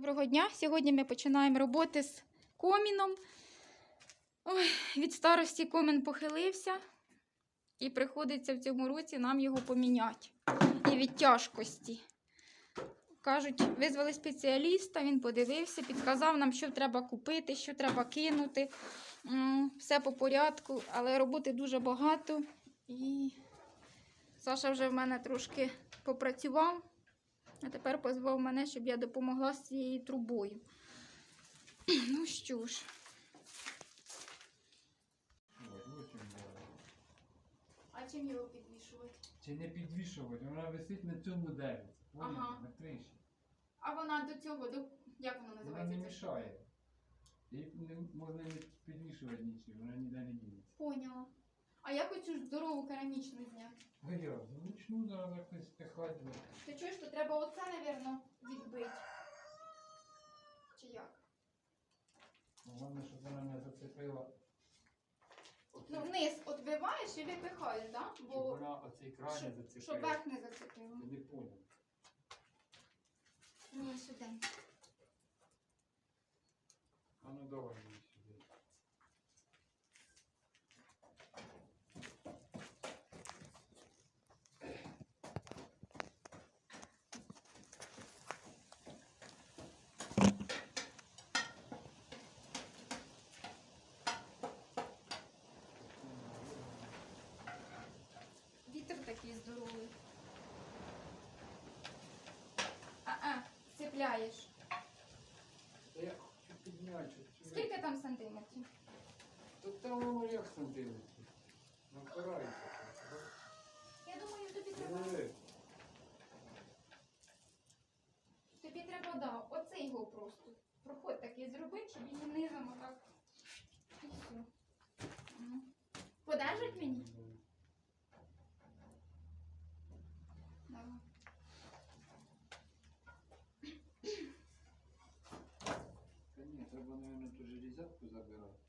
Доброго дня! Сьогодні ми починаємо роботи з коміном. Ой, від старості комін похилився, і приходиться в цьому році нам його поміняти. І від тяжкості. Кажуть, визвали спеціаліста, він подивився, підказав нам, що треба купити, що треба кинути. Все по порядку, але роботи дуже багато. І Саша вже в мене трошки попрацював. А тепер позвав мене, щоб я допомогла з цією трубою. Ну що ж, а чим його підвішувати? Чи не підвішувати, вона висить на цьому дереві. Ага. На криші. А вона до цього, до... як Вона називається? не мішає. Її не, можна не підвішувати нічим, вона ніде не дінеться. Поняла. А як оцю ж здорову керамічну зняти? А я, зараз якось пихати. Ти чуєш, то треба оце, напевно, відбити. Чи як? Головне, щоб вона не зацепила. Оце, Ну, вниз відбиваєш і випихаєш, так? щоб Бо вона оцей край не щоб, зацепила. щоб верх не зацепило. Я не понял. Ну, сюди. А ну давай мені сюди. Вітер такий здоровий. А-а, цепляєш. Я хочу підняти. Скільки там сантиметрів? Та там воно як сантиметрів. Напирається. Я думаю, тобі треба. Тобі треба, да, оце його просто. Проход такий зробити, щоб її низом отак. І все. Подержать мені? треба, мабуть, ту железятку забирати.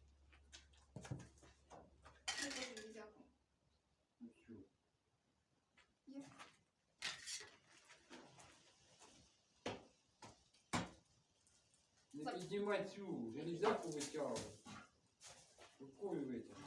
Я теж взяку. Оцю. Є. Не За- піднімай цю, железяку витягуй. Рукою витягни.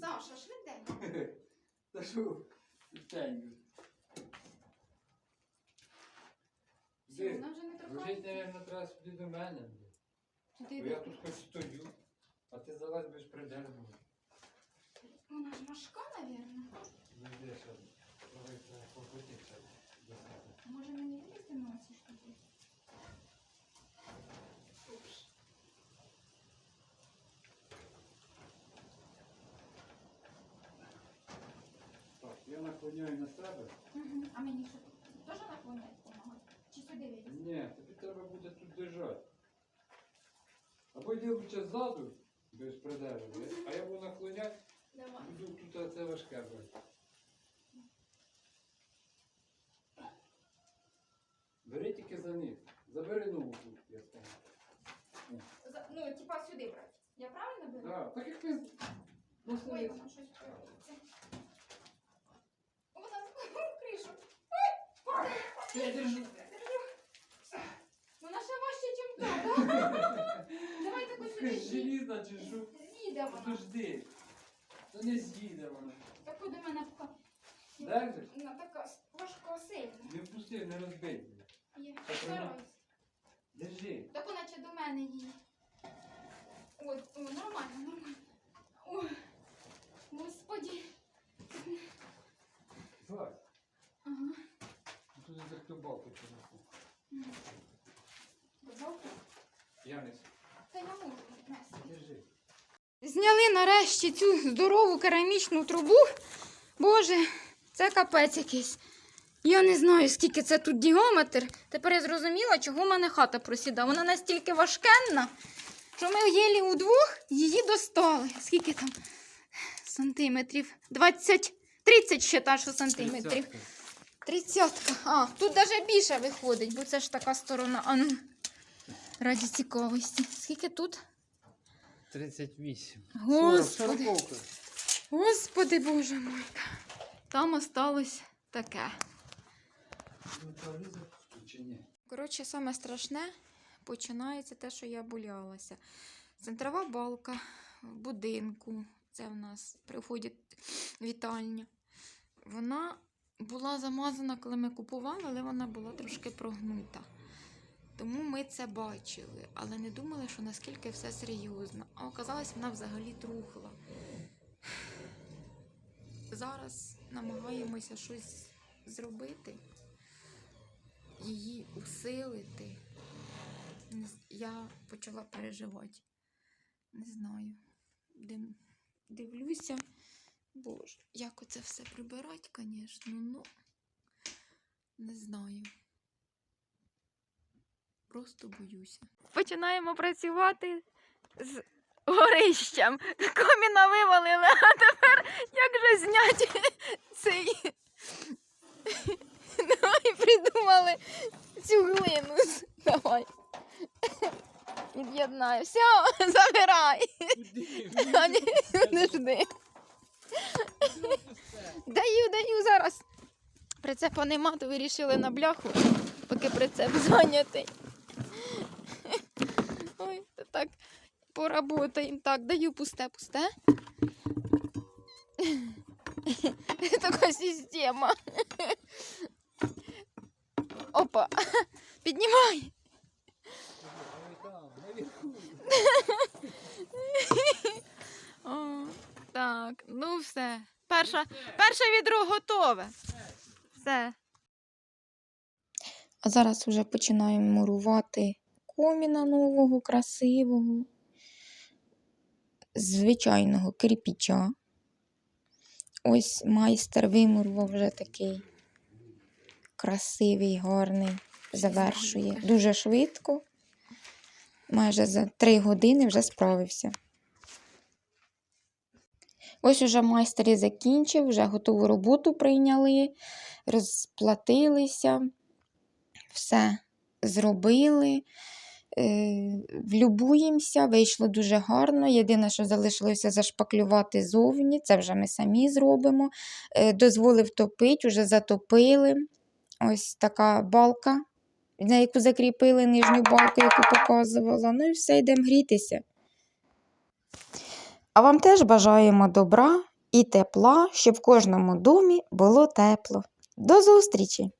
Саша, швиденько. Та що? Тихенько. Все, Де? вона вже не Лежить, трохи. мабуть, треба сюди до мене. Бо я тут хоч стою, а ти залазь без придержу. Вона ж важка, напевно. Не йдеш, а давай треба покрутитися. Може я наклоняю на себе. Мгм. А мені що? Теж наклоняти допомагати? Чи сюди вилізти? Ні, тобі треба буде тут держати. Або йди лучше ззаду, без придержу, а я буду наклоняти, Давай. буду тут це важке брати. Бери тільки за них. Забери ногу тут, я скажу. За- Ну, типа сюди брати. Я правильно беру? Так, так як ти. Ну, Ой, смотри. щось. Вона в кришу. Я держу. Вона ще важче, ніж та, да? Давай таку сюди з'їдь. Желізна чи що? З'їде вона. Подожди. Та не з'їде вона. Таку до мене вка. Держиш? Вона така важко сильна. Не впусти, не розбий. Є. Так Стараюсь. Держи. Таку наче до мене її. Ой, о, нормально, нормально. Ой, господі. Злазь. Тут балку принесу. Я не Та я можу нести. Держи. Зняли нарешті цю здорову керамічну трубу. Боже, це капець якийсь. Я не знаю, скільки це тут діаметр. Тепер я зрозуміла, чого в мене хата просідає. Вона настільки важкенна, що ми єлі удвох її достали. Скільки там сантиметрів? 20, 30 ще та, що сантиметрів. Тридцятка. А, тут навіть більше виходить, бо це ж така сторона. А ну, раді цікавості. Скільки тут? 38. Господи. Господи Боже мой. Там осталось таке. Коротше, саме страшне починається те, що я болялася. Центрова балка в будинку, це в нас при вході вітальня. Вона була замазана, коли ми купували, але вона була трошки прогнута. Тому ми це бачили, але не думали, що наскільки все серйозно. А оказалось, вона взагалі трухла. Зараз намагаємося щось зробити її усилити. Я почала переживати. Не знаю. Дивлюся. Боже, як оце все прибирати, звісно, ну не знаю. Просто боюся. Починаємо працювати з горищем. Коміна вивалили, а тепер як же зняти цей. Давай придумали цю глину. Давай. Від'єднаю. Все, забирай. Не жди. Даю, даю зараз. Прицепа нема, то вирішили на бляху, поки прицеп зайнятий. Ой, то так поработаємо. Так, даю пусте, пусте. Така система. Опа. Піднімай. О, так, ну все. Перша, перше відро готове. Все. А зараз вже починаємо мурувати коміна нового, красивого, звичайного кирпіча. Ось майстер вимурував вже такий красивий, гарний, завершує. Дуже швидко. Майже за три години вже справився. Ось уже майстер і закінчив, вже готову роботу прийняли, розплатилися, все зробили. Е, влюбуємося, вийшло дуже гарно. Єдине, що залишилося зашпаклювати зовні, це вже ми самі зробимо. Е, дозволив топити, вже затопили. Ось така балка, на яку закріпили нижню балку, яку показувала. Ну і все, йдемо грітися. А вам теж бажаємо добра і тепла, щоб в кожному домі було тепло. До зустрічі!